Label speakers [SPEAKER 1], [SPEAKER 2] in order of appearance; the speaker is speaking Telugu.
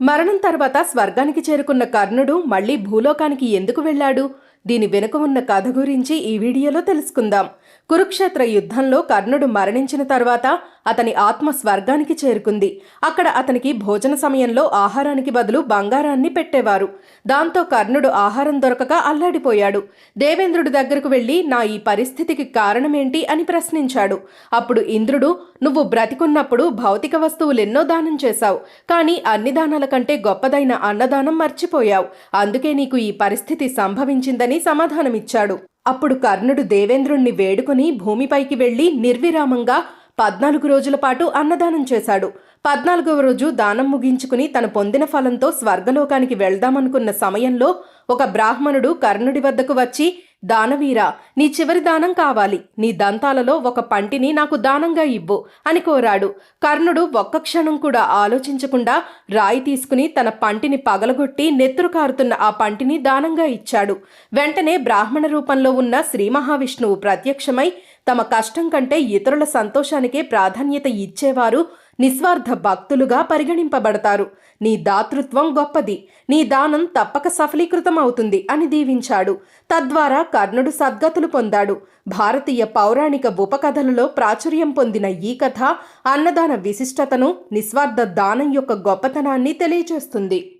[SPEAKER 1] మరణం తర్వాత స్వర్గానికి చేరుకున్న కర్ణుడు మళ్ళీ భూలోకానికి ఎందుకు వెళ్ళాడు? దీని వెనుక ఉన్న కథ గురించి ఈ వీడియోలో తెలుసుకుందాం. కురుక్షేత్ర యుద్ధంలో కర్ణుడు మరణించిన తర్వాత అతని ఆత్మ స్వర్గానికి చేరుకుంది. అక్కడ అతనికి భోజన సమయంలో ఆహారానికి బదులు బంగారాన్ని పెట్టేవారు. దాంతో కర్ణుడు ఆహారం దొరకక అల్లాడిపోయాడు. దేవేంద్రుడి దగ్గరకు వెళ్ళి నా ఈ పరిస్థితికి కారణమేంటి? అని ప్రశ్నించాడు. అప్పుడు ఇంద్రుడు నువ్వు బ్రతికున్నప్పుడు భౌతిక వస్తువులెన్నో దానం చేశావు కానీ అన్ని దానాల కంటే గొప్పదైన అన్నదానం మర్చిపోయావు. అందుకే నీకు ఈ పరిస్థితి సంభవించిందని సమాధానమిచ్చాడు. అప్పుడు కర్ణుడు దేవేంద్రుణ్ణి వేడుకొని భూమిపైకి వెళ్ళి నిర్విరామంగా పద్నాలుగు రోజుల పాటు అన్నదానం చేశాడు. పద్నాలుగవ రోజు దానం ముగించుకుని తను పొందిన ఫలంతో స్వర్గలోకానికి వెళ్దామనుకున్న సమయంలో ఒక బ్రాహ్మణుడు కర్ణుడి వద్దకు వచ్చి దానవీరా నీ చివరి దానం కావాలి. నీ దంతాలలో ఒక పంటిని నాకు దానంగా ఇవ్వు అని కోరాడు. కర్ణుడు ఒక్క క్షణం కూడా ఆలోచించకుండా రాయి తీసుకుని తన పంటిని పగలగొట్టి నెత్తురు కారుతున్న ఆ పంటిని దానంగా ఇచ్చాడు. వెంటనే బ్రాహ్మణ రూపంలో ఉన్న శ్రీ మహావిష్ణువు ప్రత్యక్షమై తమ కష్టం కంటే ఇతరుల సంతోషానికే ప్రాధాన్యత ఇచ్చేవారు నిస్వార్థ భక్తులుగా పరిగణింపబడతారు. నీ దాతృత్వం గొప్పది. నీ దానం తప్పక సఫలీకృతం అవుతుంది అని దీవించాడు. తద్వారా కర్ణుడు సద్గతులు పొందాడు. భారతీయ పౌరాణిక ఉపకథలలో ప్రాచుర్యం పొందిన ఈ కథ అన్నదాన విశిష్టతను నిస్వార్థ దానం యొక్క గొప్పతనాన్ని తెలియజేస్తుంది.